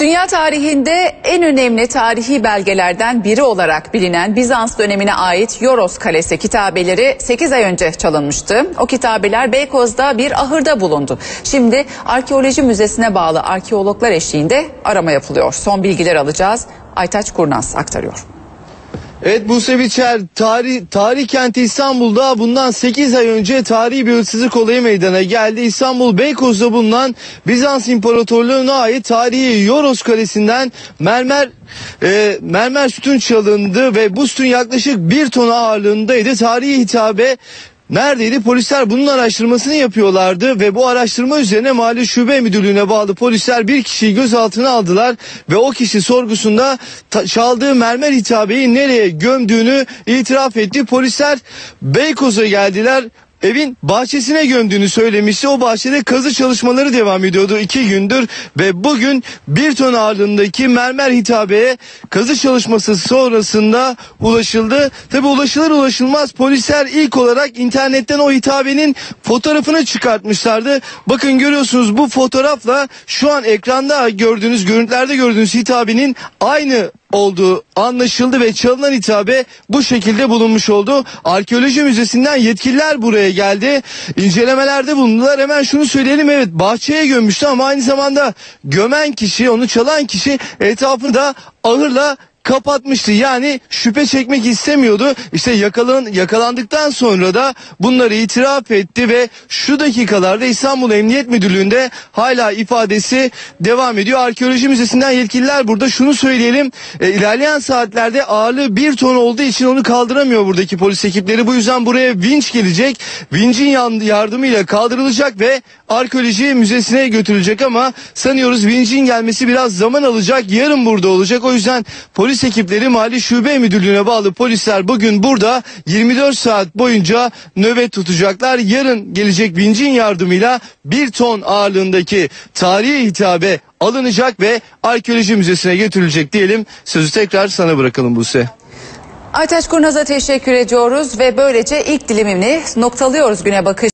Dünya tarihinde en önemli tarihi belgelerden biri olarak bilinen Bizans dönemine ait Yoros Kalesi kitabeleri 8 ay önce çalınmıştı. O kitabeler Beykoz'da bir ahırda bulundu. Şimdi Arkeoloji Müzesi'ne bağlı arkeologlar eşliğinde arama yapılıyor. Son bilgiler alacağız. Aytaç Kurnaz aktarıyor. Evet Buse Biçer tarih, tarih kenti İstanbul'da bundan 8 ay önce tarihi bir hırsızlık olayı meydana geldi. İstanbul Beykoz'da bulunan Bizans İmparatorluğu'na ait tarihi Yoros Kalesi'nden mermer e, mermer sütun çalındı ve bu sütun yaklaşık bir ton ağırlığındaydı. Tarihi hitabe Neredeydi? Polisler bunun araştırmasını yapıyorlardı ve bu araştırma üzerine Mali Şube Müdürlüğü'ne bağlı polisler bir kişiyi gözaltına aldılar ve o kişi sorgusunda çaldığı mermer hitabeyi nereye gömdüğünü itiraf etti. Polisler Beykoz'a geldiler. Evin bahçesine gömdüğünü söylemişti. O bahçede kazı çalışmaları devam ediyordu iki gündür ve bugün bir ton ağırlığındaki mermer hitabeye kazı çalışması sonrasında ulaşıldı. Tabi ulaşılır ulaşılmaz polisler ilk olarak internetten o hitabenin fotoğrafını çıkartmışlardı. Bakın görüyorsunuz bu fotoğrafla şu an ekranda gördüğünüz görüntülerde gördüğünüz hitabenin aynı olduğu anlaşıldı ve çalınan hitabe bu şekilde bulunmuş oldu. Arkeoloji Müzesi'nden yetkililer buraya geldi. İncelemelerde bulundular. Hemen şunu söyleyelim evet bahçeye gömmüştü ama aynı zamanda gömen kişi onu çalan kişi etrafını da ahırla kapatmıştı. Yani şüphe çekmek istemiyordu. İşte yakalan, yakalandıktan sonra da bunları itiraf etti ve şu dakikalarda İstanbul Emniyet Müdürlüğü'nde hala ifadesi devam ediyor. Arkeoloji Müzesi'nden yetkililer burada şunu söyleyelim. E, ilerleyen saatlerde ağırlığı bir ton olduğu için onu kaldıramıyor buradaki polis ekipleri. Bu yüzden buraya vinç gelecek. Vincin yardımıyla kaldırılacak ve arkeoloji müzesine götürülecek ama sanıyoruz vincin gelmesi biraz zaman alacak. Yarın burada olacak. O yüzden polis ekipleri Mali Şube Müdürlüğü'ne bağlı polisler bugün burada 24 saat boyunca nöbet tutacaklar. Yarın gelecek vincin yardımıyla bir ton ağırlığındaki tarihi hitabe alınacak ve arkeoloji müzesine götürülecek diyelim. Sözü tekrar sana bırakalım Buse. Aytaç Kurnaz'a teşekkür ediyoruz ve böylece ilk dilimini noktalıyoruz güne bakış.